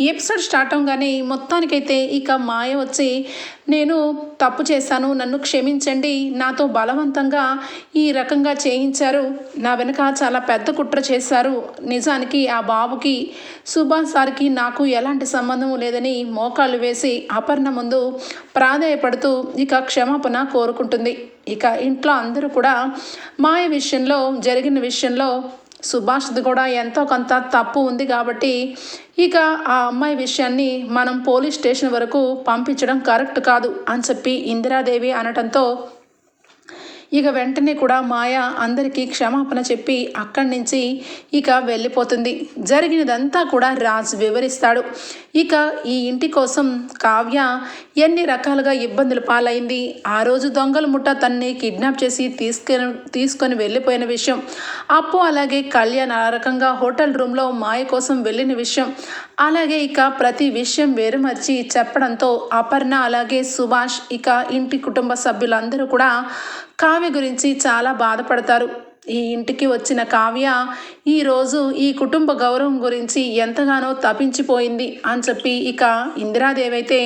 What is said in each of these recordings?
ఈ episode start అవగానే మొత్తానికైతే ఇక మాయ వచ్చి నేను తప్పు చేశాను నన్ను క్షమించండి నాతో బలవంతంగా ఈ రకంగా చేయించారు. నా వెనుక చాలా పెద్ద కుట్ర చేశారు. నిజానికి ఆ బాబుకి సుభాష్ సార్కి నాకు ఎలాంటి సంబంధం లేదని మోకాలు వేసి అపర్ణ ముందు ప్రాధాయపడుతూ ఇక క్షమాపణ కోరుకుంటుంది. ఇక ఇంట్లో అందరూ కూడా మాయ విషయంలో జరిగిన విషయంలో సుభాష్ది కూడా ఎంతో కొంత తప్పు ఉంది కాబట్టి ఇక ఆ అమ్మాయి విషయాన్ని మనం పోలీస్ స్టేషన్ వరకు పంపించడం కరెక్ట్ కాదు అని చెప్పి ఇందిరాదేవి అనటంతో ఇక వెంటనే కూడా మాయ అందరికీ క్షమాపణ చెప్పి అక్కడి నుంచి ఇక వెళ్ళిపోతుంది. జరిగినదంతా కూడా రాజ్ వివరిస్తాడు. ఇక ఈ ఇంటి కోసం కావ్య ఎన్ని రకాలుగా ఇబ్బందులు పాలైంది. ఆ రోజు దొంగల ముఠ తన్ని కిడ్నాప్ చేసి తీసుకొని తీసుకొని వెళ్ళిపోయిన విషయం. అప్పు అలాగే కళ్యాణ్ ఆ రకంగా హోటల్ రూమ్లో మాయ కోసం వెళ్ళిన విషయం. అలాగే ఇక ప్రతి విషయం వేరుమర్చి చెప్పడంతో అపర్ణ అలాగే సుభాష్ ఇక ఇంటి కుటుంబ సభ్యులందరూ కూడా కావ్య గురించి చాలా బాధపడతారు. ఈ ఇంటికి వచ్చిన కావ్య ఈరోజు ఈ కుటుంబ గౌరవం గురించి ఎంతగానో తపించిపోయింది అని చెప్పి ఇక ఇందిరాదేవి అయితే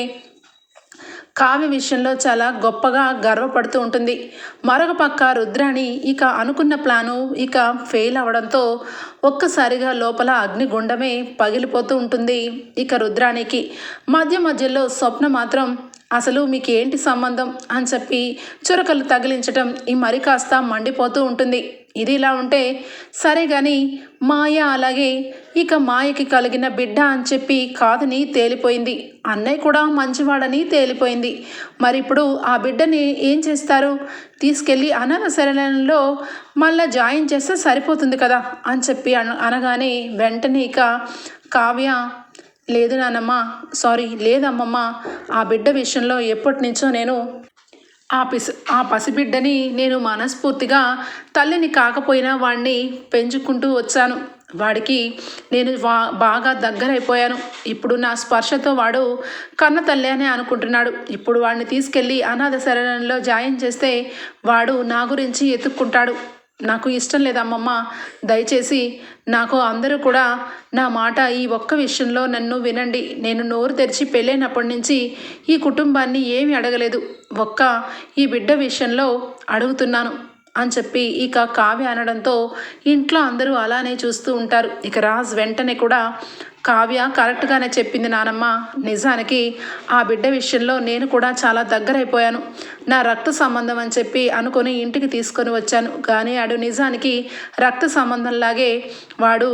కావ్య విషయంలో చాలా గొప్పగా గర్వపడుతూ ఉంటుంది. మరొక పక్క రుద్రాణి ఇక అనుకున్న ప్లాను ఇక ఫెయిల్ అవడంతో ఒక్కసారిగా లోపల అగ్నిగుండమే పగిలిపోతూ ఉంటుంది ఇక రుద్రాణికి. మధ్య మధ్యలో స్వప్న మాత్రం అసలు మీకు ఏంటి సంబంధం అని చెప్పి చురకలు తగిలించటం ఈ మరి కాస్త మండిపోతూ ఉంటుంది. ఇది ఇలా ఉంటే సరే కానీ మాయ అలాగే ఇక మాయకి కలిగిన బిడ్డ అని చెప్పి కాదని తేలిపోయింది. అన్నయ్య కూడా మంచివాడని తేలిపోయింది. మరి ఇప్పుడు ఆ బిడ్డని ఏం చేస్తారు? తీసుకెళ్ళి అనాథ శరణంలో జాయిన్ చేస్తే సరిపోతుంది కదా అని చెప్పి అన అనగానే వెంటనే ఇక కావ్య లేదు నానమ్మ సారీ లేదమ్మమ్మ ఆ బిడ్డ విషయంలో ఎప్పటి నుంచో నేను ఆ పిసి ఆ పసిబిడ్డని నేను మనస్ఫూర్తిగా తల్లిని కాకపోయినా వాడిని పెంచుకుంటూ వచ్చాను. వాడికి నేను వా బాగా దగ్గరైపోయాను. ఇప్పుడు నా స్పర్శతో వాడు కన్న తల్లి అని అనుకుంటున్నాడు. ఇప్పుడు వాడిని తీసుకెళ్ళి అనాథ శరణంలో జాయిన్ చేస్తే వాడు నా గురించి ఎత్తుక్కుంటాడు. నాకు ఇష్టం లేదమ్మమ్మ. దయచేసి నాకు అందరూ కూడా నా మాట ఈ ఒక్క విషయంలో నన్ను వినండి. నేను నోరు తెరిచి పెళ్ళైనప్పటి నుంచి ఈ కుటుంబాన్ని ఏమీ అడగలేదు. ఒక్క ఈ బిడ్డ విషయంలో అడుగుతున్నాను అని చెప్పి ఇక కావ్య అనడంతో ఇంట్లో అందరూ అలానే చూస్తూ ఉంటారు. ఇక రాజ్ వెంటనే కూడా కావ్య కరెక్ట్గానే చెప్పింది నానమ్మ. నిజానికి ఆ బిడ్డ విషయంలో నేను కూడా చాలా దగ్గరైపోయాను. నా రక్త సంబంధం అని చెప్పి అనుకొని ఇంటికి తీసుకొని వచ్చాను. కానీ ఆడు నిజానికి రక్త సంబంధంలాగే వాడు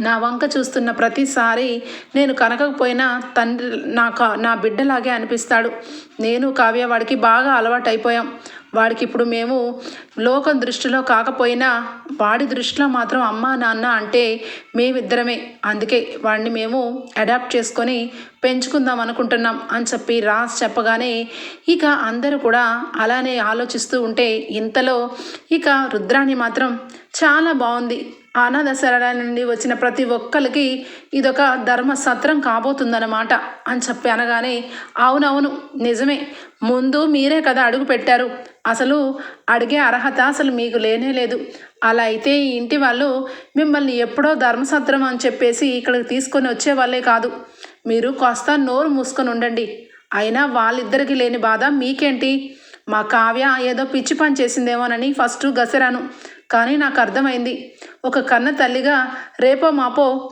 నా వంక చూస్తున్న ప్రతిసారి నేను కనకపోయినా తండ్రి నా కా నా బిడ్డలాగే అనిపిస్తాడు. నేను కావ్య వాడికి బాగా అలవాటు అయిపోయాం వాడికి ఇప్పుడు మేము లోకం దృష్టిలో కాకపోయినా వాడి దృష్టిలో మాత్రం అమ్మ నాన్న అంటే మేమిద్దరమే. అందుకే వాడిని మేము అడాప్ట్ చేసుకొని పెంచుకుందాం అనుకుంటున్నాం అని చెప్పి రాస్ చెప్పగానే ఇక అందరూ కూడా అలానే ఆలోచిస్తూ ఉంటే ఇంతలో ఇక రుద్రాణి మాత్రం చాలా బాగుంది. అనాథ శరణాలయం నుండి వచ్చిన ప్రతి ఒక్కరికి ఇదొక ధర్మ సత్రం కాబోతుందన్నమాట అని చెప్పి అనగానే అవునవును నిజమే. ముందు మీరే కదా అడుగు పెట్టారు. అసలు అడిగే అర్హత అసలు మీకు లేనే లేదు. అలా అయితే ఈ ఇంటి వాళ్ళు మిమ్మల్ని ఎప్పుడో ధర్మసత్రం అని చెప్పేసి ఇక్కడికి తీసుకొని వచ్చే వాళ్ళే కాదు. మీరు కాస్త నోరు మూసుకొని ఉండండి. అయినా వాళ్ళిద్దరికీ లేని బాధ మీకేంటి? మా కావ్య ఏదో పిచ్చి పని చేసిందేమోనని ఫస్ట్ గసరాను. కానీ నాకు అర్థమైంది. ఒక కన్న తల్లిగా రేపో మాపో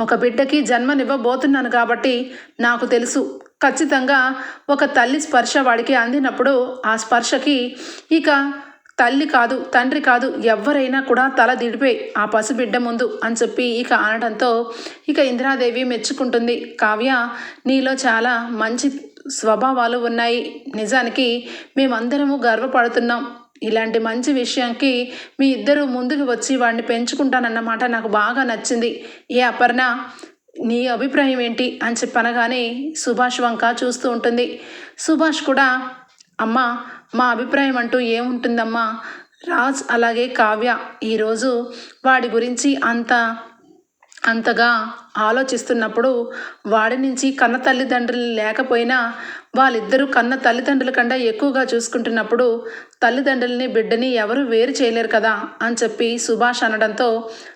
ఒక బిడ్డకి జన్మనివ్వబోతున్నాను కాబట్టి నాకు తెలుసు. ఖచ్చితంగా ఒక తల్లి స్పర్శ వాడికి అందినప్పుడు ఆ స్పర్శకి ఇక తల్లి కాదు తండ్రి కాదు ఎవరైనా కూడా తల దిడిపే ఆ పసిబిడ్డ ముందు అని చెప్పి ఇక అనడంతో ఇక ఇందిరాదేవి మెచ్చుకుంటుంది. కావ్య నీలో చాలా మంచి స్వభావాలు ఉన్నాయి. నిజానికి మేమందరము గర్వపడుతున్నాం. ఇలాంటి మంచి విషయానికి మీ ఇద్దరు ముందుకు వచ్చి వాడిని పెంచుకుంటానన్నమాట నాకు బాగా నచ్చింది. ఏ అపర్ణ నీ అభిప్రాయం ఏంటి? అని చెప్పనగానే సుభాష్ వంక చూస్తూ ఉంటుంది. సుభాష్ కూడా అమ్మ మా అభిప్రాయం అంటూ ఏముంటుందమ్మా? రాజ్ అలాగే కావ్య ఈరోజు వాడి గురించి అంత అంతగా ఆలోచిస్తున్నప్పుడు వాడి నుంచి కన్న తల్లిదండ్రులు లేకపోయినా వాళ్ళిద్దరూ కన్న తల్లిదండ్రుల కన్నా ఎక్కువగా చూసుకుంటున్నప్పుడు తల్లిదండ్రుల్ని బిడ్డని ఎవరు వేరు చేయలేరు కదా అని చెప్పి సుభాష్ అనడంతో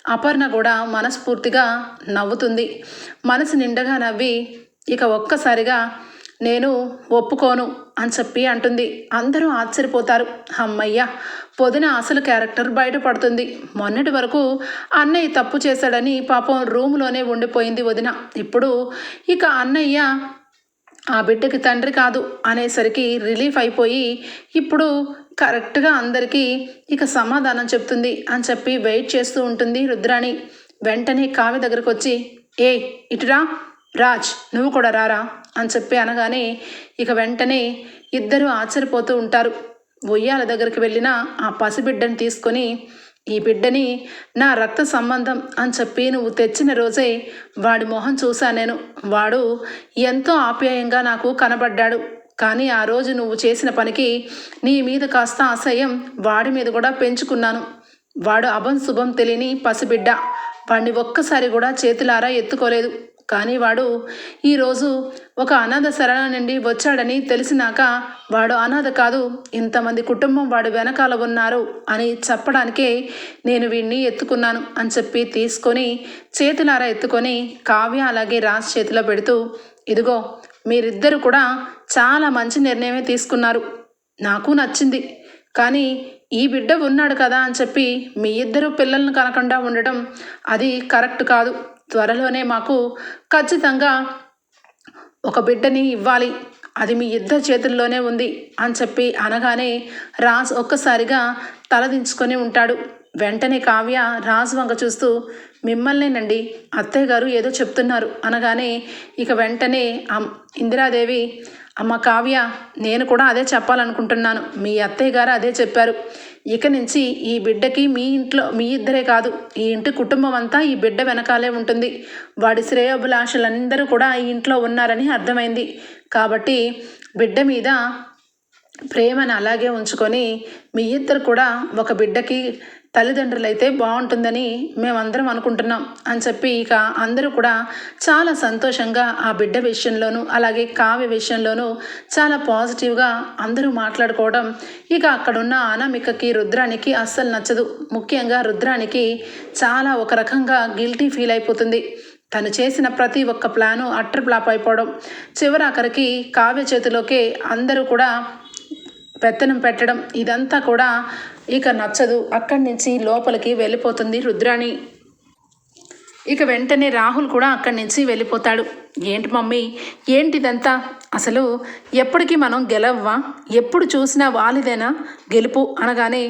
అపర్ణ కూడా మనస్ఫూర్తిగా నవ్వుతుంది. మనసు నిండగా నవ్వి ఇక ఒక్కసారిగా నేను ఒప్పుకోను అని చెప్పి అంటుంది. అందరూ ఆశ్చర్యపోతారు. అమ్మయ్య పొదిన అసలు క్యారెక్టర్ బయటపడుతుంది. మొన్నటి వరకు అన్నయ్య తప్పు చేశాడని పాపం రూమ్లోనే ఉండిపోయింది వదిన. ఇప్పుడు ఇక అన్నయ్య ఆ బిడ్డకి తండ్రి కాదు అనేసరికి రిలీఫ్ అయిపోయి ఇప్పుడు కరెక్ట్గా అందరికీ ఇక సమాధానం చెప్తుంది అని చెప్పి వెయిట్ చేస్తూ ఉంటుంది రుద్రాణి. వెంటనే కావ్య దగ్గరకు వచ్చి ఏ ఇటురా రాజ్ నువ్వు కూడా రారా? అని చెప్పి అనగానే ఇక వెంటనే ఇద్దరు ఆశ్చర్యపోతూ ఉంటారు. ఉయ్యాల దగ్గరికి వెళ్ళిన ఆ పసిబిడ్డని తీసుకొని ఈ బిడ్డని నా రక్త సంబంధం అని చెప్పి నువ్వు తెచ్చిన రోజే వాడి మొహం చూశా నేను. వాడు ఎంతో ఆప్యాయంగా నాకు కనబడ్డాడు. కానీ ఆ రోజు నువ్వు చేసిన పనికి నీ మీద కాస్త అసహ్యం వాడి మీద కూడా పెంచుకున్నాను. వాడు అభం శుభం తెలియని పసిబిడ్డ. వాడిని ఒక్కసారి కూడా చేతులారా ఎత్తుకోలేదు. కానీ వాడు ఈరోజు ఒక అనాథ శరణ నుండి వచ్చాడని తెలిసినాక వాడు అనాథ కాదు ఇంతమంది కుటుంబం వాడు వెనకాల ఉన్నారు అని చెప్పడానికే నేను వీడిని ఎత్తుకున్నాను అని చెప్పి తీసుకొని చేతులారా ఎత్తుకొని కావ్య అలాగే రాజ్ చేతిలో పెడుతూ ఇదిగో మీరిద్దరు కూడా చాలా మంచి నిర్ణయమే తీసుకున్నారు. నాకు నచ్చింది. కానీ ఈ బిడ్డ ఉన్నాడు కదా అని చెప్పి మీ ఇద్దరు పిల్లలను కనకుండా ఉండడం అది కరెక్ట్ కాదు. త్వరలోనే మాకు ఖచ్చితంగా ఒక బిడ్డని ఇవ్వాలి. అది మీ ఇద్దరు చేతుల్లోనే ఉంది అని చెప్పి అనగానే రాజ్ ఒక్కసారిగా తలదించుకొని ఉంటాడు. వెంటనే కావ్య రాజు వంక చూస్తూ మిమ్మల్నేనండి అత్తయ్య గారు ఏదో చెప్తున్నారు. అనగానే ఇక వెంటనే ఇందిరాదేవి అమ్మ కావ్య నేను కూడా అదే చెప్పాలనుకుంటున్నాను. మీ అత్తయ్య గారు అదే చెప్పారు. ఇక నుంచి ఈ బిడ్డకి మీ ఇంట్లో మీ ఇద్దరే కాదు ఈ ఇంటి కుటుంబం అంతా ఈ బిడ్డ వెనకాలే ఉంటుంది. వాడి శ్రేయోభిలాషులందరూ కూడా ఈ ఇంట్లో ఉన్నారని అర్థమైంది. కాబట్టి బిడ్డ మీద ప్రేమను అలాగే ఉంచుకొని మీ ఇద్దరు కూడా ఒక బిడ్డకి తల్లిదండ్రులు అయితే బాగుంటుందని మేమందరం అనుకుంటున్నాం అని చెప్పి ఇక అందరూ కూడా చాలా సంతోషంగా ఆ బిడ్డ విషయంలోనూ అలాగే కావ్య విషయంలోనూ చాలా పాజిటివ్గా అందరూ మాట్లాడుకోవడం. ఇక అక్కడున్న అనామికకి రుద్రానికి అస్సలు నచ్చదు. ముఖ్యంగా రుద్రానికి చాలా ఒక రకంగా గిల్టీ ఫీల్ అయిపోతుంది. తను చేసిన ప్రతి ఒక్క ప్లాను అట్టర్ ఫ్లాప్ అయిపోవడం. చివరాఖరికి కావ్య చేతిలోకే అందరూ కూడా పెత్తనం పెట్టడం ఇదంతా కూడా ఇక నచ్చదు. అక్కడి నుంచి లోపలికి వెళ్ళిపోతుంది రుద్రాణి. ఇక వెంటనే రాహుల్ కూడా అక్కడి నుంచి వెళ్ళిపోతాడు. ఏంటి మమ్మీ? ఏంటిదంతా? అసలు ఎప్పటికీ మనం గెలవ్వా? ఎప్పుడు చూసినా వాలిదేనా గెలుపు అనగానే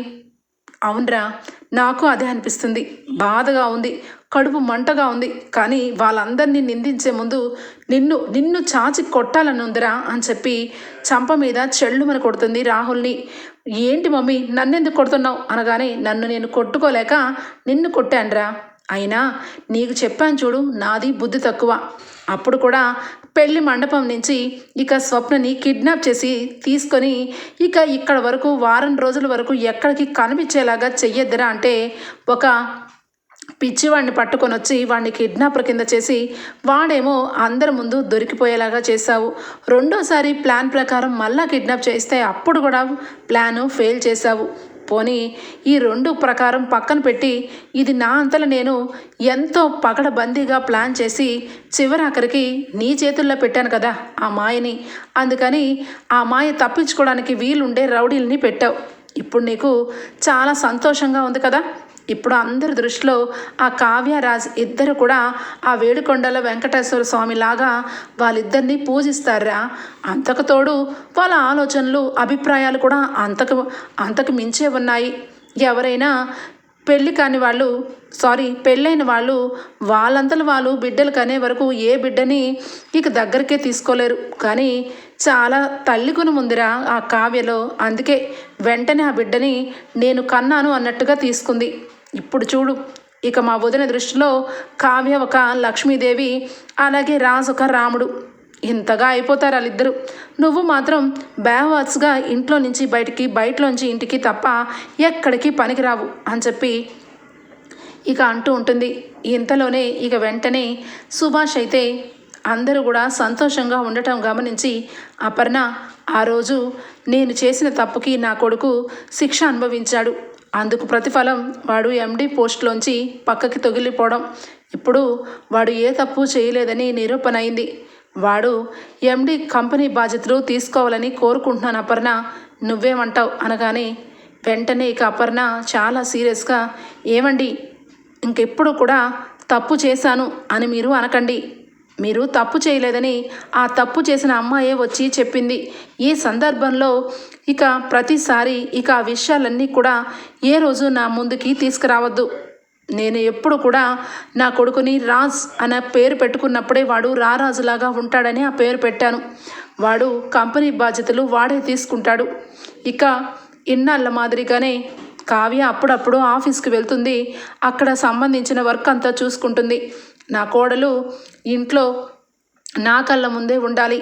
అవునరా నాకు అదే అనిపిస్తుంది. బాధగా ఉంది కడుపు మంటగా ఉంది కానీ వాళ్ళందరినీ నిందించే ముందు నిన్ను నిన్ను చాచి కొట్టాలని ఉందిరా అని చెప్పి చంప మీద చెళ్ళుమని కొడుతుంది రాహుల్ని. ఏంటి మమ్మీ నన్నెందుకు కొడుతున్నావు? అనగానే నన్ను నేను కొట్టుకోలేక నిన్ను కొట్టానురా. అయినా నీకు చెప్పాను చూడు నాది బుద్ధి తక్కువ. అప్పుడు కూడా పెళ్ళి మండపం నుంచి ఇక స్వప్నని కిడ్నాప్ చేసి తీసుకొని ఇక ఇక్కడ వరకు వారం రోజుల వరకు ఎక్కడికి కనిపించేలాగా చెయ్యొద్దురా అంటే ఒక పిచ్చివాడిని పట్టుకొని వచ్చి వాడిని కిడ్నాపర్ కింద చేసి వాడేమో అందరి ముందు దొరికిపోయేలాగా చేశావు. రెండోసారి ప్లాన్ ప్రకారం మళ్ళా కిడ్నాప్ చేస్తే అప్పుడు కూడా ప్లాను ఫెయిల్ చేశావు. పోనీ ఈ రెండు ప్రకారం పక్కన పెట్టి ఇది నా అంతల నేను ఎంతో పకడబందీగా ప్లాన్ చేసి చివరాఖరికి నీ చేతుల్లో పెట్టాను కదా ఆ మాయని. అందుకని ఆ మాయ తప్పించుకోవడానికి వీలుండే రౌడీల్ని పెట్టావు. ఇప్పుడు నీకు చాలా సంతోషంగా ఉంది కదా? ఇప్పుడు అందరి దృష్టిలో ఆ కావ్యరాజ్ ఇద్దరు కూడా ఆ వేడుకొండల వెంకటేశ్వర స్వామి లాగా వాళ్ళిద్దరిని పూజిస్తారా? అంతకు తోడు వాళ్ళ ఆలోచనలు అభిప్రాయాలు కూడా అంతకు అంతకు మించే ఉన్నాయి. ఎవరైనా పెళ్ళి కాని వాళ్ళు సారీ పెళ్ళైన వాళ్ళు వాళ్ళంతలు వాళ్ళు బిడ్డలు కనే వరకు ఏ బిడ్డని ఇక దగ్గరికే తీసుకోలేరు. కానీ చాలా తల్లి ఉందిరా ఆ కావ్యలో. అందుకే వెంటనే ఆ బిడ్డని నేను కన్నాను అన్నట్టుగా తీసుకుంది. ఇప్పుడు చూడు. ఇక మా వదిన దృష్టిలో కావ్య ఒక లక్ష్మీదేవి అలాగే రాజు ఒక రాముడు. ఇంతగా అయిపోతారు వాళ్ళిద్దరు. నువ్వు మాత్రం బ్యావార్స్గా ఇంట్లో నుంచి బయటికి బయటలోంచి ఇంటికి తప్ప ఎక్కడికి పనికిరావు అని చెప్పి ఇక అంటూ ఉంటుంది. ఇంతలోనే ఇక వెంటనే సుభాష్ అయితే అందరూ కూడా సంతోషంగా ఉండటం గమనించి అపర్ణ ఆ రోజు నేను చేసిన తప్పుకి నా కొడుకు శిక్ష అనుభవించాడు. అందుకు ప్రతిఫలం వాడు ఎండి పోస్ట్లోంచి పక్కకి తొగిలిపోవడం. ఇప్పుడు వాడు ఏ తప్పు చేయలేదని నిరూపణ అయింది. వాడు ఎండి కంపెనీ బాధ్యతలు తీసుకోవాలని కోరుకుంటున్నాను అపర్ణ. నువ్వేమంటావు? అనగానే వెంటనే ఇక అపర్ణ చాలా సీరియస్గా ఏమండి ఇంకెప్పుడు కూడా తప్పు చేశాను అని మీరు అనకండి. మీరు తప్పు చేయలేదని ఆ తప్పు చేసిన అమ్మాయే వచ్చి చెప్పింది. ఈ సందర్భంలో ఇక ప్రతిసారి ఇక ఆ విషయాలన్నీ కూడా ఏ రోజు నా ముందుకి తీసుకురావద్దు. నేను ఎప్పుడు కూడా నా కొడుకుని రాజ్ అనే పేరు పెట్టుకున్నప్పుడే వాడు రారాజులాగా ఉంటాడని ఆ పేరు పెట్టాను. వాడు కంపెనీ బాధ్యతలు వాడే తీసుకుంటాడు. ఇక ఇన్నాళ్ళ మాదిరిగానే కావ్య అప్పుడప్పుడు ఆఫీస్కి వెళ్తుంది. అక్కడ సంబంధించిన వర్క్ అంతా చూసుకుంటుంది. నా కోడలు ఇంట్లో నా కళ్ళ ముందే ఉండాలి.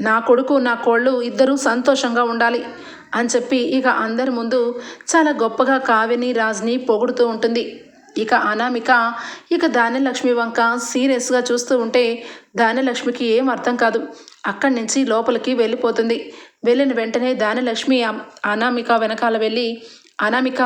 నా కొడుకు నా కోళ్ళు ఇద్దరూ సంతోషంగా ఉండాలి అని చెప్పి ఇక అందరి ముందు చాలా గొప్పగా కావ్యని రాజ్ని పొగుడుతూ ఉంటుంది. ఇక అనామిక ఇక ధాన్యలక్ష్మి వంక సీరియస్గా చూస్తూ ఉంటే ధాన్యలక్ష్మికి ఏం అర్థం కాదు. అక్కడి నుంచి లోపలికి వెళ్ళిపోతుంది. వెళ్ళిన వెంటనే ధాన్యలక్ష్మి అనామిక వెనకాల వెళ్ళి అనామిక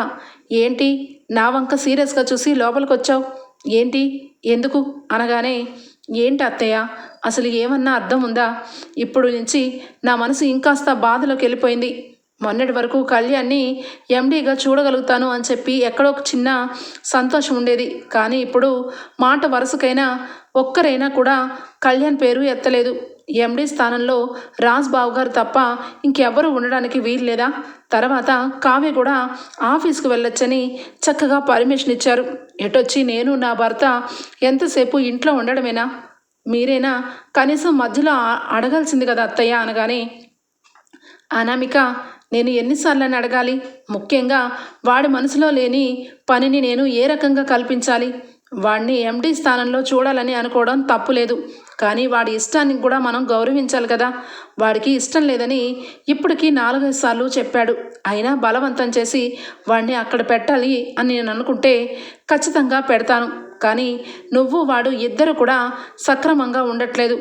ఏంటి? నా వంక సీరియస్గా చూసి లోపలికి వచ్చావు ఏంటి? ఎందుకు? అనగానే ఏంటి అత్తయ్య? అసలు ఏమన్నా అర్థం ఉందా? ఇప్పుడు నుంచి నా మనసు ఇంకాస్త బాధలోకి వెళ్ళిపోయింది. మొన్నటి వరకు కళ్యాణ్ని ఎండీగా చూడగలుగుతాను అని చెప్పి ఎక్కడో ఒక చిన్న సంతోషం ఉండేది. కానీ ఇప్పుడు మాట వరుసకైనా ఒక్కరైనా కూడా కళ్యాణ్ పేరు ఎత్తలేదు. ఎండీ స్థానంలో రాజ్ బాబు గారు తప్ప ఇంకెవ్వరూ ఉండడానికి వీలు లేదా తర్వాత కావ్య కూడా ఆఫీస్కి వెళ్ళొచ్చని చక్కగా పర్మిషన్ ఇచ్చారు. ఎటొచ్చి నేను నా భర్త ఎంతసేపు ఇంట్లో ఉండడమేనా? మీరేనా? కనీసం మధ్యలో అడగాల్సింది కదా అత్తయ్య అనగానే. అనామిక నేను ఎన్నిసార్లు అని అడగాలి? ముఖ్యంగా వాడి మనసులో లేని పనిని నేను ఏ రకంగా కల్పించాలి? వాడిని ఎండీ స్థానంలో చూడాలని అనుకోవడం తప్పులేదు. కానీ వాడి ఇష్టాన్ని కూడా మనం గౌరవించాలి కదా. వాడికి ఇష్టం లేదని ఇప్పటికీ నాలుగైదు సార్లు చెప్పాడు. అయినా బలవంతం చేసి వాడిని అక్కడ పెట్టాలి అని నేను అనుకుంటే ఖచ్చితంగా పెడతాను. కానీ నువ్వు వాడు ఇద్దరు కూడా సక్రమంగా ఉండట్లేదు.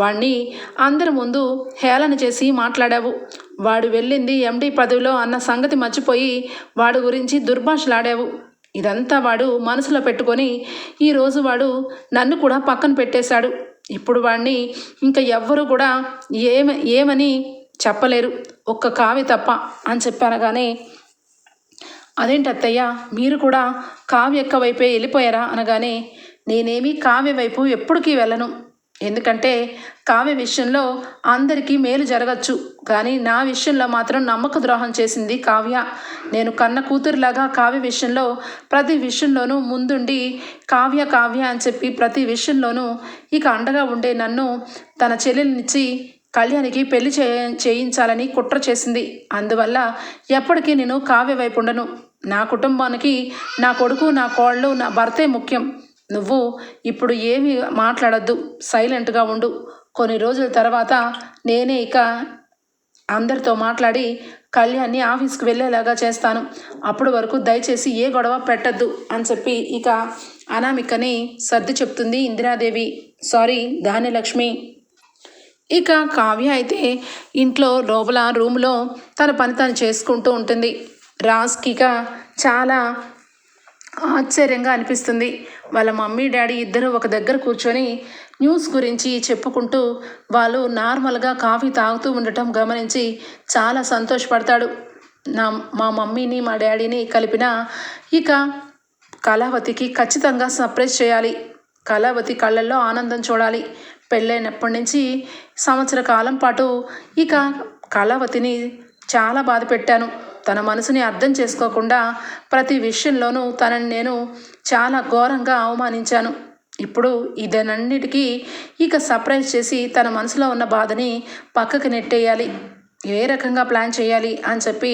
వాణ్ణి అందరి ముందు హేళన చేసి మాట్లాడావు. వాడు వెళ్ళింది ఎండి పదవిలో అన్న సంగతి మర్చిపోయి వాడు గురించి దుర్భాషలాడావు. ఇదంతా వాడు మనసులో పెట్టుకొని ఈరోజు వాడు నన్ను కూడా పక్కన పెట్టేశాడు. ఇప్పుడు వాడిని ఇంకా ఎవ్వరు కూడా ఏమ ఏమని చెప్పలేరు. ఒక్క కావి తప్ప అని చెప్పనగానే అదేంటి అత్తయ్య మీరు కూడా కావ్య యొక్క వైపే వెళ్ళిపోయారా? అనగానే నేనేమి కావ్య వైపు ఎప్పటికీ వెళ్ళను. ఎందుకంటే కావ్య విషయంలో అందరికీ మేలు జరగచ్చు కానీ నా విషయంలో మాత్రం నమ్మక ద్రోహం చేసింది కావ్య. నేను కన్న కూతురులాగా కావ్య విషయంలో ప్రతి విషయంలోనూ ముందుండి కావ్య కావ్య అని చెప్పి ప్రతి విషయంలోనూ ఇక అండగా ఉండే నన్ను తన చెల్లెల్నిచ్చి కళ్యాణికి పెళ్ళి చే చేయించాలని కుట్ర చేసింది. అందువల్ల ఎప్పటికీ నేను కావ్య వైపు ఉండను. నా కుటుంబానికి నా కొడుకు నా కోళ్ళు నా భర్తే ముఖ్యం. నువ్వు ఇప్పుడు ఏమి మాట్లాడద్దు సైలెంట్గా ఉండు. కొన్ని రోజుల తర్వాత నేనే ఇక అందరితో మాట్లాడి కళ్యాణ్ని ఆఫీస్కి వెళ్ళేలాగా చేస్తాను. అప్పటి వరకు దయచేసి ఏ గొడవ పెట్టద్దు అని చెప్పి ఇక అనామికని సర్ది చెప్తుంది ఇందిరాదేవి. సారీ ధాన్యలక్ష్మి. ఇక కావ్య అయితే ఇంట్లో లోపల రూమ్లో తన పని తను చేసుకుంటూ ఉంటుంది. రాజ్కి ఇక చాలా ఆశ్చర్యంగా అనిపిస్తుంది. వాళ్ళ మమ్మీ డాడీ ఇద్దరు ఒక దగ్గర కూర్చొని న్యూస్ గురించి చెప్పుకుంటూ వాళ్ళు నార్మల్గా కాఫీ తాగుతూ ఉండటం గమనించి చాలా సంతోషపడతాడు. నా మా మమ్మీని మా డాడీని కలిపిన ఇక కళావతికి ఖచ్చితంగా సర్ప్రైజ్ చేయాలి. కళావతి కళ్ళల్లో ఆనందం చూడాలి. పెళ్ళైనప్పటి నుంచి సంవత్సర కాలం పాటు ఇక కళావతిని చాలా బాధ పెట్టాను తన మనసుని అర్థం చేసుకోకుండా ప్రతి విషయంలోనూ తనని నేను చాలా ఘోరంగా అవమానించాను. ఇప్పుడు ఇదనన్నిటికీ ఇక సర్ప్రైజ్ చేసి తన మనసులో ఉన్న బాధని పక్కకి నెట్టేయాలి. ఏ రకంగా ప్లాన్ చేయాలి అని చెప్పి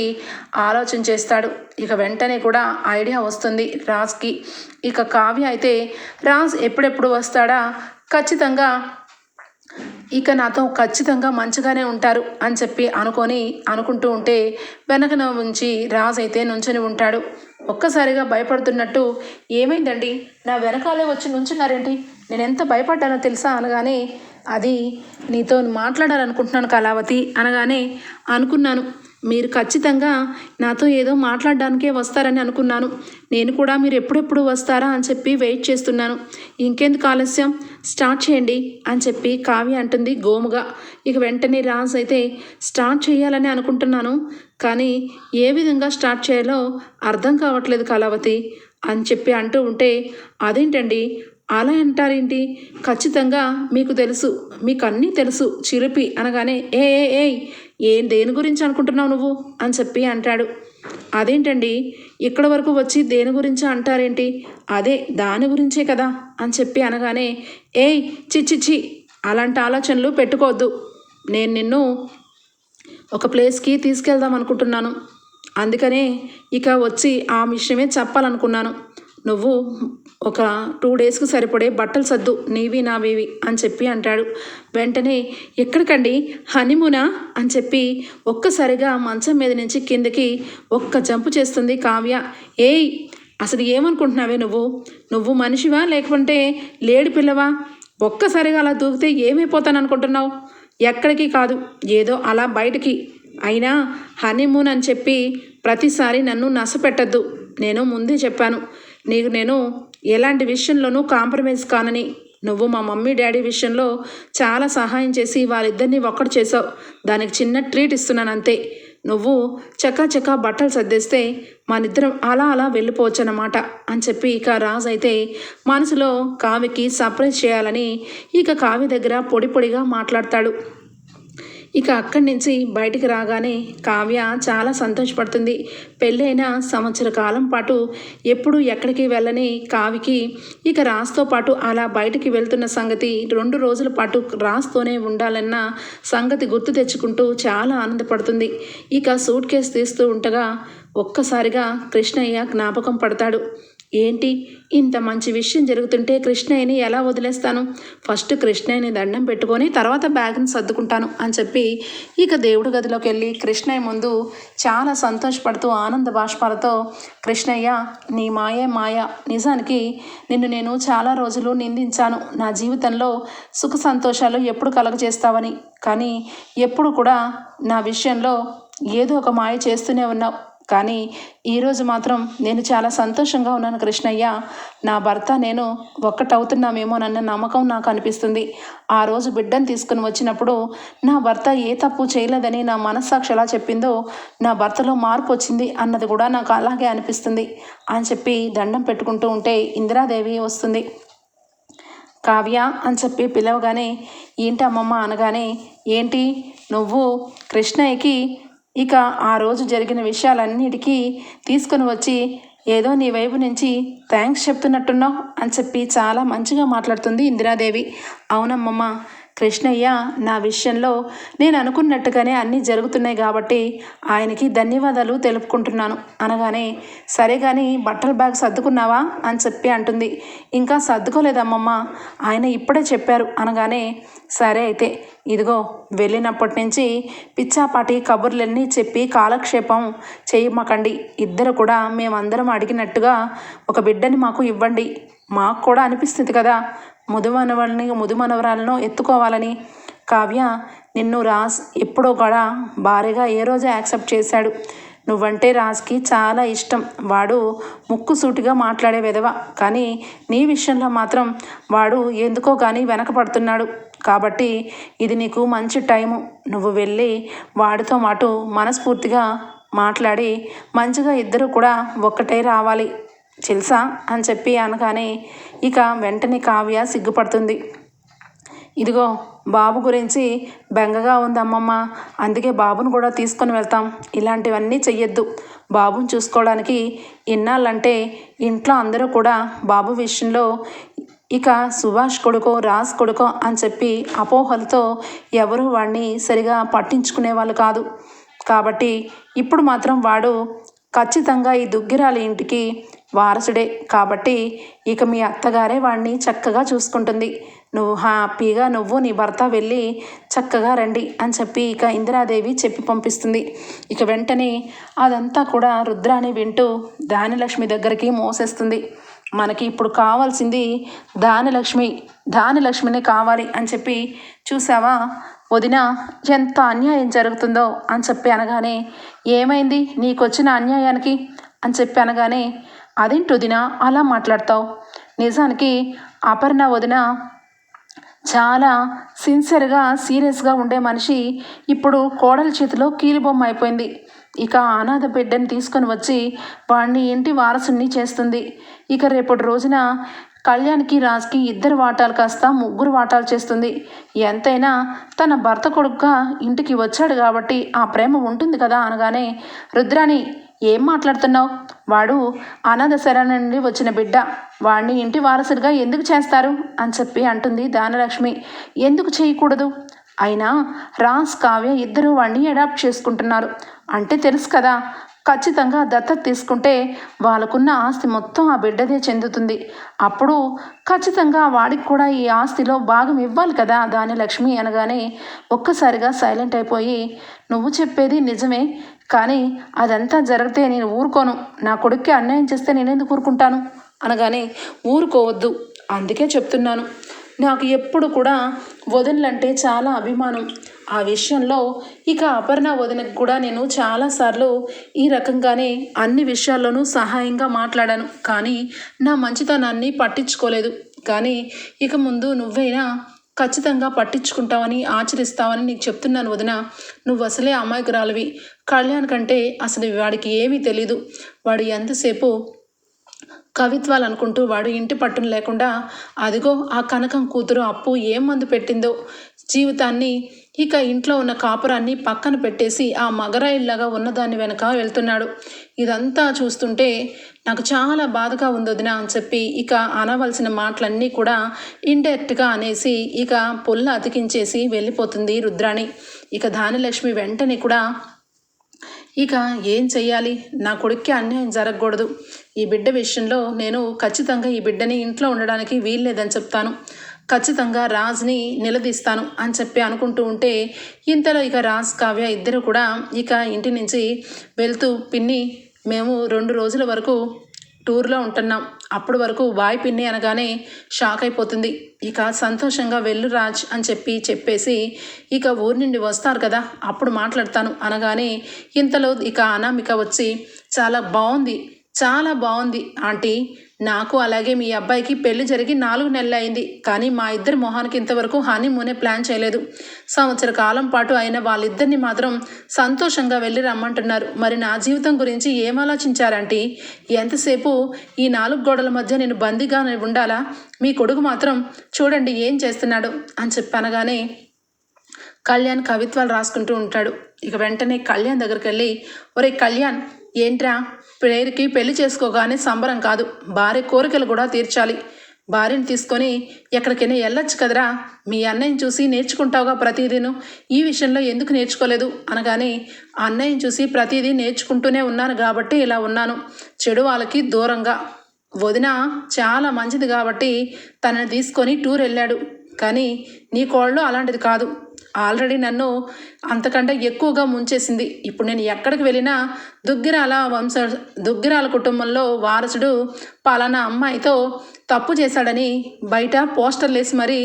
ఆలోచన చేస్తాడు. ఇక వెంటనే కూడా ఐడియా వస్తుంది రాజ్కి. ఇక కావ్య అయితే రాజ్ ఎప్పుడెప్పుడు వస్తాడా? ఖచ్చితంగా ఇక నాతో ఖచ్చితంగా మంచిగానే ఉంటారు అని చెప్పి అనుకొని అనుకుంటూ ఉంటే వెనకన నుంచి రాజైతే అయితే నుంచొని ఉంటాడు. ఒక్కసారిగా భయపడుతున్నట్టు ఏమైందండి? నా వెనకాలే వచ్చి నుంచున్నారేంటి? నేను ఎంత భయపడ్డానో తెలుసా? అనగానే అది నీతో మాట్లాడాలనుకుంటున్నాను కళావతి. అనగానే అనుకున్నాను. మీరు ఖచ్చితంగా నాతో ఏదో మాట్లాడడానికే వస్తారని అనుకున్నాను. నేను కూడా మీరు ఎప్పుడెప్పుడు వస్తారా అని చెప్పి వెయిట్ చేస్తున్నాను. ఇంకెందుకు ఆలస్యం? స్టార్ట్ చేయండి అని చెప్పి కావ్య అంటుంది గోముగా. ఇక వెంటనే రాజ్ అయితే స్టార్ట్ చేయాలని అనుకుంటున్నాను. కానీ ఏ విధంగా స్టార్ట్ చేయాలో అర్థం కావట్లేదు కళావతి అని చెప్పి అంటూ ఉంటే అదేంటండి? అలా అంటారేంటి? ఖచ్చితంగా మీకు తెలుసు మీకు అన్నీ తెలుసు చిలిపి అనగానే ఏ ఏ ఏం దేని గురించి అనుకుంటున్నావు నువ్వు? అని చెప్పి అంటాడు. అదేంటండి? ఇక్కడ వరకు వచ్చి దేని గురించి అంటారేంటి? అదే దాని గురించే కదా అని చెప్పి అనగానే ఏయ్ చిచ్చిచ్చి అలాంటి ఆలోచనలు పెట్టుకోవద్దు. నేను నిన్ను ఒక ప్లేస్కి తీసుకెళ్దాం అనుకుంటున్నాను. అందుకనే ఇక వచ్చి ఆ విషయమే చెప్పాలనుకున్నాను. నువ్వు ఒక టూ డేస్కి సరిపడే బట్టలు సర్దు నీవి నావేవి అని చెప్పి అంటాడు. వెంటనే ఎక్కడికండి? హనీమూనా? అని చెప్పి ఒక్కసారిగా మంచం మీద నుంచి కిందకి ఒక్క జంపు చేస్తుంది కావ్య. ఏయ్ అసలు ఏమనుకుంటున్నావే నువ్వు? నువ్వు మనిషివా లేకుంటే లేడి పిల్లవా? ఒక్కసారిగా అలా దూకితే ఏమైపోతాను అనుకుంటున్నావు ఎక్కడికి కాదు ఏదో అలా బయటికి. అయినా హనీమూన్ అని చెప్పి ప్రతిసారి నన్ను నసపెట్టద్దు. నేను ముందే చెప్పాను. నీకు నేను ఎలాంటి విషయంలోనూ కాంప్రమైజ్ కానని. నువ్వు మా మమ్మీ డాడీ విషయంలో చాలా సహాయం చేసి వాళ్ళిద్దరిని ఒక్కడు చేసావు. దానికి చిన్న ట్రీట్ ఇస్తున్నాను అంతే. నువ్వు చకా చకా బట్టలు సర్దేస్తే మనిద్దరం అలా అలా వెళ్ళిపోవచ్చు అన్నమాట అని చెప్పి ఇక రాజు అయితే మనసులో కావ్యకి సర్ప్రైజ్ చేయాలని ఇక కావ్య దగ్గర పొడి పొడిగా మాట్లాడతాడు. ఇక అక్కడి నుంచి బయటికి రాగానే కావ్య చాలా సంతోషపడుతుంది. పెళ్ళైన సంవత్సర కాలం పాటు ఎప్పుడు ఎక్కడికి వెళ్ళని కావికి ఇక రాస్తో పాటు అలా బయటికి వెళ్తున్న సంగతి రెండు రోజుల పాటు రాస్తోనే ఉండాలన్న సంగతి గుర్తు తెచ్చుకుంటూ చాలా ఆనందపడుతుంది. ఇక సూట్ కేసు తీస్తూ ఉండగా ఒక్కసారిగా కృష్ణయ్య జ్ఞాపకం పడతాడు. ఏంటి? ఇంత మంచి విషయం జరుగుతుంటే కృష్ణయ్యని ఎలా వదిలేస్తాను? ఫస్ట్ కృష్ణయ్యని దండం పెట్టుకొని తర్వాత బ్యాగ్ని సర్దుకుంటాను అని చెప్పి ఇక దేవుడి గదిలోకి వెళ్ళి కృష్ణయ్య ముందు చాలా సంతోషపడుతూ ఆనంద బాష్పాలతో కృష్ణయ్య నీ మాయే మాయ. నిజానికి నిన్ను నేను చాలా రోజులు నిందించాను. నా జీవితంలో సుఖ సంతోషాలు ఎప్పుడు కలగజేస్తావని. కానీ ఎప్పుడు కూడా నా విషయంలో ఏదో ఒక మాయ చేస్తూనే ఉన్నావు. కానీ ఈరోజు మాత్రం నేను చాలా సంతోషంగా ఉన్నాను కృష్ణయ్య. నా భర్త నేను ఒక్కటవుతున్నామేమోనన్న నమ్మకం నాకు అనిపిస్తుంది. ఆ రోజు బిడ్డను తీసుకుని వచ్చినప్పుడు నా భర్త ఏ తప్పు చేయలేదని నా మనస్సాక్షి ఎలా చెప్పిందో నా భర్తలో మార్పు వచ్చింది అన్నది కూడా నాకు అలాగే అనిపిస్తుంది అని చెప్పి దండం పెట్టుకుంటూ ఉంటే ఇందిరాదేవి వస్తుంది. కావ్య అని చెప్పి పిలవగానే ఏంటి అమ్మమ్మ? అనగానే ఏంటి? నువ్వు కృష్ణయ్యకి ఇక ఆ రోజు జరిగిన విషయాలన్నిటికీ తీసుకుని వచ్చి ఏదో నీ వైపు నుంచి థ్యాంక్స్ చెప్తున్నట్టున్నావు అని చెప్పి చాలా మంచిగా మాట్లాడుతుంది ఇందిరాదేవి. అవునమ్మమ్మ కృష్ణయ్య నా విషయంలో నేను అనుకున్నట్టుగానే అన్నీ జరుగుతున్నాయి కాబట్టి ఆయనకి ధన్యవాదాలు తెలుపుకుంటున్నాను. అనగానే సరే కానీ బట్టల బ్యాగ్ సర్దుకున్నావా? అని చెప్పి అంటుంది. ఇంకా సర్దుకోలేదమ్మమ్మ ఆయన ఇప్పుడే చెప్పారు. అనగానే సరే అయితే ఇదిగో వెళ్ళినప్పటి నుంచి పిచ్చాపాటి కబుర్లన్నీ చెప్పి కాలక్షేపం చేయమాకండి. ఇద్దరు కూడా మేమందరం అడిగినట్టుగా ఒక బిడ్డని మాకు ఇవ్వండి. మాకు కూడా అనిపిస్తుంది కదా ముదుమనవల్ని ముదుమనవరాలను ఎత్తుకోవాలని కావ్య నిన్ను రాజ్ ఎప్పుడో కూడా భారీగా ఏ రోజు యాక్సెప్ట్ చేశాడు. నువ్వంటే రాజ్కి చాలా ఇష్టం. వాడు ముక్కు సూటిగా మాట్లాడే విధవ. కానీ నీ విషయంలో మాత్రం వాడు ఎందుకో కానీ వెనకపడుతున్నాడు. కాబట్టి ఇది నీకు మంచి టైము. నువ్వు వెళ్ళి వాడితో మాటు మనస్ఫూర్తిగా మాట్లాడి మంచిగా ఇద్దరు కూడా ఒక్కటే రావాలి. తెలుసా అని చెప్పి అనగానే ఇక వెంటనే కావ్య సిగ్గుపడుతుంది. ఇదిగో బాబు గురించి బెంగగా ఉంది అమ్మమ్మ. అందుకే బాబును కూడా తీసుకొని వెళ్తాం. ఇలాంటివన్నీ చెయ్యొద్దు. బాబుని చూసుకోవడానికి ఇన్నాళ్ళంటే ఇంట్లో అందరూ కూడా బాబు విషయంలో ఇక సుభాష్ కొడుకో రాజ్ కొడుకో అని చెప్పి అపోహలతో ఎవరు వాడిని సరిగా పట్టించుకునే వాళ్ళు కాదు. కాబట్టి ఇప్పుడు మాత్రం వాడు ఖచ్చితంగా ఈ దుగ్గిరాల ఇంటికి వారసుడే కాబట్టి ఇక మీ అత్తగారే వాడిని చక్కగా చూసుకుంటుంది. నువ్వు హ్యాపీగా నువ్వు నీ భర్త వెళ్ళి చక్కగా రండి అని చెప్పి ఇక ఇందిరాదేవి చెప్పి పంపిస్తుంది. ఇక వెంటనే అదంతా కూడా రుద్రాని వింటూ దానిలక్ష్మి దగ్గరికి మోసేస్తుంది. మనకి ఇప్పుడు కావాల్సింది దానిలక్ష్మి దానిలక్ష్మినే కావాలి అని చెప్పి చూసావా? వదిన ఎంత అన్యాయం జరుగుతుందో అని చెప్పి అనగానే ఏమైంది? నీకు వచ్చిన అన్యాయానికి అని చెప్పి అనగానే అదేంటి వదిన? అలా మాట్లాడతావు? నిజానికి అపర్ణ వదిన చాలా సిన్సియర్గా సీరియస్గా ఉండే మనిషి ఇప్పుడు కోడల చేతిలో కీలుబొమ్మ అయిపోయింది. ఇక అనాథ బిడ్డని తీసుకొని వచ్చి వాడిని ఇంటి వారసుని చేస్తుంది. ఇక రేపటి రోజున కళ్యాణ్కి రాజ్కి ఇద్దరు వాటాలు కాస్త ముగ్గురు వాటాలు చేస్తుంది. ఎంతైనా తన భర్త కొడుకుగా ఇంటికి వచ్చాడు కాబట్టి ఆ ప్రేమ ఉంటుంది కదా అనగానే రుద్రాణి ఏం మాట్లాడుతున్నావు? వాడు అనాథశరణ నుండి వచ్చిన బిడ్డ. వాడిని ఇంటి వారసుడిగా ఎందుకు చేస్తారు? అని చెప్పి అంటుంది దానలక్ష్మి ఎందుకు చేయకూడదు? అయినా రాజ్ కావ్య ఇద్దరు వాడిని అడాప్ట్ చేసుకుంటున్నారు. అంటే తెలుసు కదా ఖచ్చితంగా దత్తత తీసుకుంటే వాళ్ళకున్న ఆస్తి మొత్తం ఆ బిడ్డదే చెందుతుంది. అప్పుడు ఖచ్చితంగా వాడికి కూడా ఈ ఆస్తిలో భాగం ఇవ్వాలి కదా దాని లక్ష్మి అనగానే ఒక్కసారిగా సైలెంట్ అయిపోయి నువ్వు చెప్పేది నిజమే. కానీ అదంతా జరిగితే నేను ఊరుకోను. నా కొడుక్కి అన్యాయం చేస్తే నేనెందుకు ఊరుకుంటాను? అనగానే ఊరుకోవద్దు. అందుకే చెప్తున్నాను. నాకు ఎప్పుడు కూడా వదినలంటే చాలా అభిమానం. ఆ విషయంలో ఇక అపర్ణ వదినకు కూడా నేను చాలాసార్లు ఈ రకంగానే అన్ని విషయాల్లోనూ సహాయంగా మాట్లాడాను. కానీ నా మంచితనాన్ని పట్టించుకోలేదు. కానీ ఇక ముందు నువ్వైనా ఖచ్చితంగా పట్టించుకుంటావని ఆచరిస్తావని నీకు చెప్తున్నాను వదిన. నువ్వు అసలే అమాయకురాలివి. కళ్యాణ్ కంటే అసలు వాడికి ఏమీ తెలీదు. వాడు ఎంతసేపు కవిత్వాలు అనుకుంటూ వాడు ఇంటి పట్టున లేకుండా అదిగో ఆ కనకం కూతురు అప్పు ఏం మందు పెట్టిందో? జీవితాన్ని ఇక ఇంట్లో ఉన్న కాపురాన్ని పక్కన పెట్టేసి ఆ మగరాయిల్లాగా ఉన్నదాన్ని వెనక వెళ్తున్నాడు. ఇదంతా చూస్తుంటే నాకు చాలా బాధగా ఉంది వదిన అని చెప్పి ఇక అనవలసిన మాటలన్నీ కూడా ఇండైరెక్ట్గా అనేసి ఇక పుల్ల అతికించేసి వెళ్ళిపోతుంది రుద్రాణి. ఇక దానిలక్ష్మి వెంటనే కూడా ఇక ఏం చెయ్యాలి? నా కొడుక్కి అన్యాయం జరగకూడదు. ఈ బిడ్డ విషయంలో నేను ఖచ్చితంగా ఈ బిడ్డని ఇంట్లో ఉండడానికి వీల్లేదని చెప్తాను. ఖచ్చితంగా రాజ్ని నిలదీస్తాను అని చెప్పి అనుకుంటూ ఉంటే ఇంతలో ఇక రాజ్ కావ్య ఇద్దరు కూడా ఇక ఇంటి నుంచి వెళ్తూ పిన్ని మేము రెండు రోజుల వరకు టూర్లో ఉంటున్నాం. అప్పటి వరకు బాయ్ పిన్ని అనగానే షాక్ అయిపోతుంది. ఇక సంతోషంగా వెళ్ళు రాజ్ అని చెప్పి చెప్పేసి ఇక ఊరి నుండి వస్తారు కదా అప్పుడు మాట్లాడతాను అనగానే ఇంతలో ఇక అనామిక వచ్చి చాలా బాగుంది చాలా బాగుంది ఆంటీ నాకు అలాగే మీ అబ్బాయికి పెళ్ళి జరిగి నాలుగు నెలలు అయింది కానీ మా ఇద్దరి మొహానికి ఇంతవరకు హనీమూనే ప్లాన్ చేయలేదు. సంవత్సర కాలం పాటు అయిన వాళ్ళిద్దరిని మాత్రం సంతోషంగా వెళ్ళి రమ్మంటున్నారు. మరి నా జీవితం గురించి ఏం ఆలోచించారంటే ఎంతసేపు ఈ నాలుగు గోడల మధ్య నేను బందీగా ఉండాలా? మీ కొడుకు మాత్రం చూడండి ఏం చేస్తున్నాడు అని చెప్పనగానే కళ్యాణ్ కవిత్వాలు రాసుకుంటూ ఉంటాడు. ఇక వెంటనే కళ్యాణ్ దగ్గరికి వెళ్ళి ఒరే కళ్యాణ్ ఏంట్రా? పేరుకి పెళ్ళి చేసుకోగానే సంబరం కాదు. భార్య కోరికలు కూడా తీర్చాలి. భార్యను తీసుకొని ఎక్కడికైనా వెళ్ళొచ్చు కదరా? మీ అన్నయ్యని చూసి నేర్చుకుంటావుగా ప్రతిదీను. ఈ విషయంలో ఎందుకు నేర్చుకోలేదు? అనగానే అన్నయ్యని చూసి ప్రతిదీ నేర్చుకుంటూనే ఉన్నాను కాబట్టి ఇలా ఉన్నాను. చెడు వాళ్ళకి దూరంగా. వదిన చాలా మంచిది కాబట్టి తనని తీసుకొని టూర్ వెళ్ళాడు. కానీ నీ కోళ్ళు అలాంటిది కాదు. ఆల్రెడీ నన్ను అంతకంటే ఎక్కువగా ముంచేసింది. ఇప్పుడు నేను ఎక్కడికి వెళ్ళినా దుగ్గిరాల వంశ దుగ్గిరాల కుటుంబంలో వారసుడు పలానా అమ్మాయితో తప్పు చేశాడని బయట పోస్టర్లు వేసి మరీ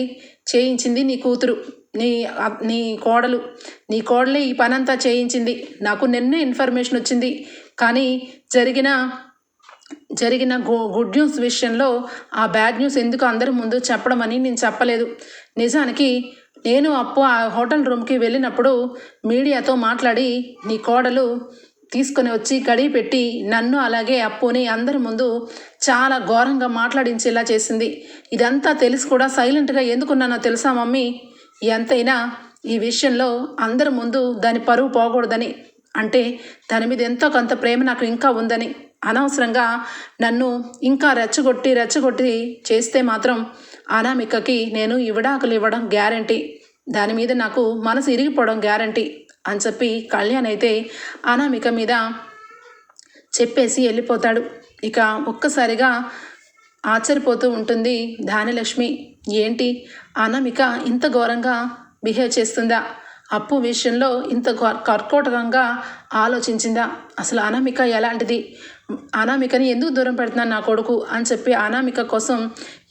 చేయించింది నీ కూతురు నీ నీ కోడలు. నీ కోడలే ఈ పనంతా చేయించింది. నాకు నిన్నే ఇన్ఫర్మేషన్ వచ్చింది. కానీ జరిగిన జరిగిన గు గుడ్ న్యూస్ విషయంలో ఆ బ్యాడ్ న్యూస్ ఎందుకు అందరి ముందు చెప్పడం అని నేను చెప్పలేదు. నిజానికి నేను అప్పు ఆ హోటల్ రూమ్కి వెళ్ళినప్పుడు మీడియాతో మాట్లాడి నీ కోడలు తీసుకొని వచ్చి కడిగి పెట్టి నన్ను అలాగే అప్పుని అందరి ముందు చాలా ఘోరంగా మాట్లాడించేలా చేసింది. ఇదంతా తెలిసి కూడా సైలెంట్గా ఎందుకున్నానో తెలుసా మమ్మీ? ఎంతైనా ఈ విషయంలో అందరి ముందు దాని పరువు పోకూడదని. అంటే దాని మీద ఎంతో కొంత ప్రేమ నాకు ఇంకా ఉందని. అనవసరంగా నన్ను ఇంకా రెచ్చగొట్టి రెచ్చగొట్టి చేస్తే మాత్రం అనామికకి నేను ఇవిడాకులు ఇవ్వడం గ్యారంటీ. దాని మీద నాకు మనసు ఇరిగిపోవడం గ్యారంటీ అని చెప్పి కళ్యాణ్ అయితే అనామిక మీద చెప్పేసి వెళ్ళిపోతాడు. ఇక ఒక్కసారిగా ఆశ్చర్యపోతూ ఉంటుంది ధాన్యలక్ష్మి. ఏంటి? అనామిక ఇంత ఘోరంగా బిహేవ్ చేస్తుందా? అప్పు విషయంలో ఇంత కర్కోటకంగా ఆలోచించిందా? అసలు అనామిక ఎలాంటిది? అనామికని ఎందుకు దూరం పెడుతున్నాను నా కొడుకు అని చెప్పి అనామిక కోసం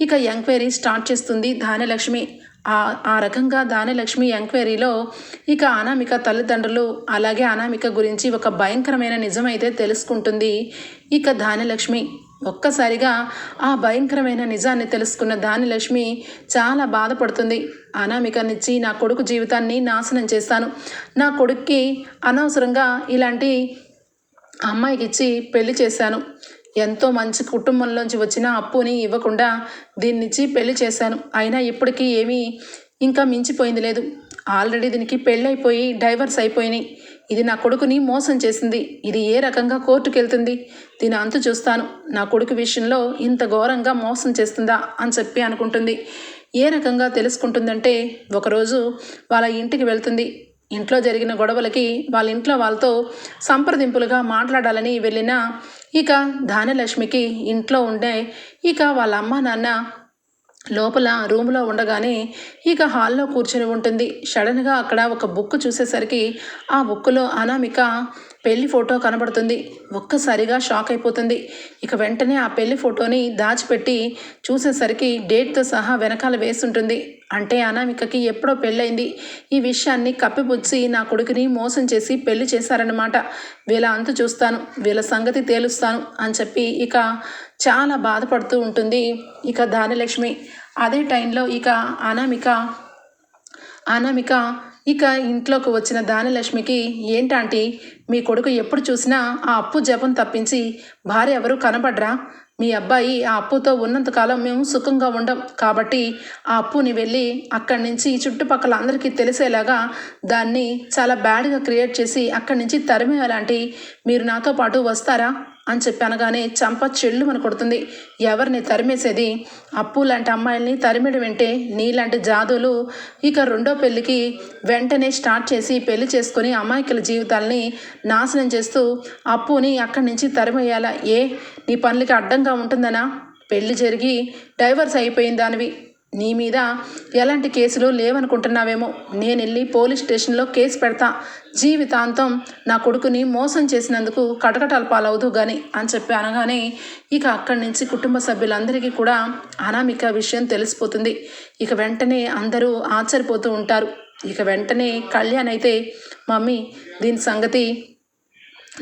ఇక ఎంక్వైరీ స్టార్ట్ చేస్తుంది ధాన్యలక్ష్మి. ఆ ఆ రకంగా ధాన్యలక్ష్మి ఎంక్వైరీలో ఇక అనామిక తల్లిదండ్రులు అలాగే అనామిక గురించి ఒక భయంకరమైన నిజమైతే తెలుసుకుంటుంది. ఇక ధాన్యలక్ష్మి ఒక్కసారిగా ఆ భయంకరమైన నిజాన్ని తెలుసుకున్న ధాన్యలక్ష్మి చాలా బాధపడుతుంది. అనామికనిచ్చి నా కొడుకు జీవితాన్ని నాశనం చేస్తాను. నా కొడుక్కి అనవసరంగా ఇలాంటి అమ్మాయికి ఇచ్చి పెళ్ళి చేశాను. ఎంతో మంచి కుటుంబంలోంచి వచ్చిన అప్పుని ఇవ్వకుండా దీన్నిచ్చి పెళ్ళి చేశాను. అయినా ఇప్పటికీ ఏమీ ఇంకా మించిపోయింది లేదు. ఆల్రెడీ దీనికి పెళ్ళైపోయి డైవర్స్ అయిపోయినాయి. ఇది నా కొడుకుని మోసం చేసింది. ఇది ఏ రకంగా కోర్టుకు వెళ్తుంది దీని అంతు చూస్తాను. నా కొడుకు విషయంలో ఇంత ఘోరంగా మోసం చేస్తుందా అని చెప్పి అనుకుంటుంది. ఏ రకంగా తెలుసుకుంటుందంటే ఒకరోజు వాళ్ళ ఇంటికి వెళ్తుంది. ఇంట్లో జరిగిన గొడవలకి వాళ్ళ ఇంట్లో వాళ్ళతో సంప్రదింపులుగా మాట్లాడాలని వెళ్ళిన ఇక ధాన్యలక్ష్మికి ఇంట్లో ఉండే ఇక వాళ్ళ అమ్మ నాన్న లోపల రూమ్లో ఉండగానే ఇక హాల్లో కూర్చొని ఉంటుంది. సడన్గా అక్కడ ఒక బుక్ చూసేసరికి ఆ బుక్లో అనామిక పెళ్ళి ఫోటో కనబడుతుంది. ఒక్కసారిగా షాక్ అయిపోతుంది. ఇక వెంటనే ఆ పెళ్ళి ఫోటోని దాచిపెట్టి చూసేసరికి డేట్తో సహా వెనకాల వేస్తుంటుంది అంటే అనామికకి ఎప్పుడో పెళ్ళైంది ఈ విషయాన్ని కప్పిపుచ్చి నా కొడుకుని మోసం చేసి పెళ్ళి చేశారన్నమాట. వీళ్ళ అంతు చూస్తాను. వీళ్ళ సంగతి తేలుస్తాను అని చెప్పి ఇక చాలా బాధపడుతూ ఉంటుంది ఇక ధాన్యలక్ష్మి. అదే టైంలో ఇక అనామిక అనామిక ఇక ఇంట్లోకి వచ్చిన దానలక్ష్మికి ఏంటంటే మీ కొడుకు ఎప్పుడు చూసినా ఆ అప్పు జపం తప్పించి భార్య ఎవరు కనబడ్రా మీ అబ్బాయి ఆ అప్పుతో ఉన్నంతకాలం మేము సుఖంగా ఉండం. కాబట్టి ఆ అప్పుని వెళ్ళి అక్కడి నుంచి చుట్టుపక్కల అందరికీ తెలిసేలాగా దాన్ని చాలా బ్యాడ్గా క్రియేట్ చేసి అక్కడి నుంచి తరిమేయాలంటే. మీరు నాతో పాటు వస్తారా? అని చెప్పి అనగానే చంప చెల్లుమని కొడుతుంది. ఎవరిని తరిమేసేది? అప్పు లాంటి అమ్మాయిల్ని తరిమేయడం వెంటే నీలాంటి జాదులు ఇక రెండో పెళ్ళికి వెంటనే స్టార్ట్ చేసి పెళ్ళి చేసుకుని అమాయకుల జీవితాల్ని నాశనం చేస్తూ అప్పుని అక్కడి నుంచి తరిమేయాలా? ఏ? నీ పనులకి అడ్డంగా ఉంటుందనా? పెళ్ళి జరిగి డైవర్స్ అయిపోయిందానివి. నీ మీద ఎలాంటి కేసులు లేవనుకుంటున్నావేమో? నేను వెళ్ళి పోలీస్ స్టేషన్లో కేసు పెడతా. జీవితాంతం నా కొడుకుని మోసం చేసినందుకు కటకటాలు పాలవుదు కానీ అని చెప్పి అనగానే ఇక అక్కడి నుంచి కుటుంబ సభ్యులందరికీ కూడా అనామిక విషయం తెలిసిపోతుంది. ఇక వెంటనే అందరూ ఆశ్చర్యపోతూ ఉంటారు. ఇక వెంటనే కళ్యాణ్ అయితే మమ్మీ దీని సంగతి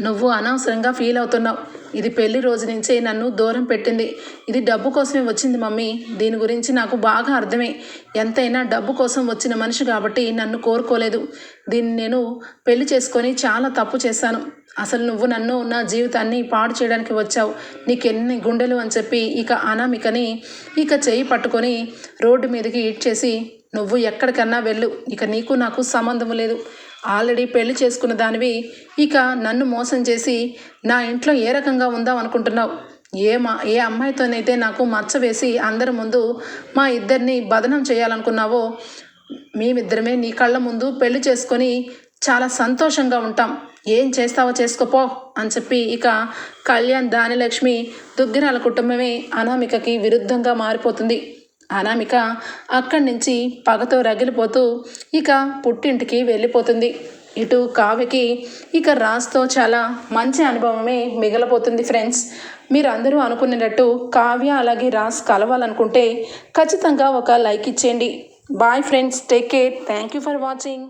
నువ్వు అనవసరంగా ఫీల్ అవుతున్నావు. ఇది పెళ్ళి రోజు నుంచే నన్ను దూరం పెట్టింది. ఇది డబ్బు కోసమే వచ్చింది మమ్మీ. దీని గురించి నాకు బాగా అర్థమే. ఎంతైనా డబ్బు కోసం వచ్చిన మనిషి కాబట్టి నన్ను కోరుకోలేదు. దీన్ని నేను పెళ్ళి చేసుకొని చాలా తప్పు చేశాను. అసలు నువ్వు నన్ను నా జీవితాన్ని పాడు చేయడానికి వచ్చావు. నీకెన్ని గుండెలు అని చెప్పి ఇక అనామికని ఇక చేయి పట్టుకొని రోడ్డు మీదకి ఇడ్చేసి నువ్వు ఎక్కడికన్నా వెళ్ళు. ఇక నీకు నాకు సంబంధం లేదు. ఆల్రెడీ పెళ్ళి చేసుకున్న దానివి. ఇక నన్ను మోసం చేసి నా ఇంట్లో ఏ రకంగా ఉందాం అనుకుంటున్నావు? ఏ మా ఏ అమ్మాయితోనైతే నాకు మచ్చ వేసి అందరి ముందు మా ఇద్దరిని బదనం చేయాలనుకున్నావో మేమిద్దరమే నీ కళ్ళ ముందు పెళ్ళి చేసుకొని చాలా సంతోషంగా ఉంటాం. ఏం చేస్తావో చేసుకోపో అని చెప్పి ఇక కళ్యాణ్ దానిలక్ష్మి దుగ్గిరాల కుటుంబమే అనామికకి విరుద్ధంగా మారిపోతుంది. అనామిక అక్కడి నుంచి పగతో రగిలిపోతూ ఇక పుట్టింటికి వెళ్ళిపోతుంది. ఇటు కావ్యకి ఇక రాజ్తో చాలా మంచి అనుభవమే మిగిలిపోతుంది ఫ్రెండ్స్. మీరు అందరూ అనుకునేటట్టు కావ్య అలాగే రాజ్ కలవాలనుకుంటే ఖచ్చితంగా ఒక లైక్ ఇచ్చేయండి. Bye friends take care. Thank you for watching.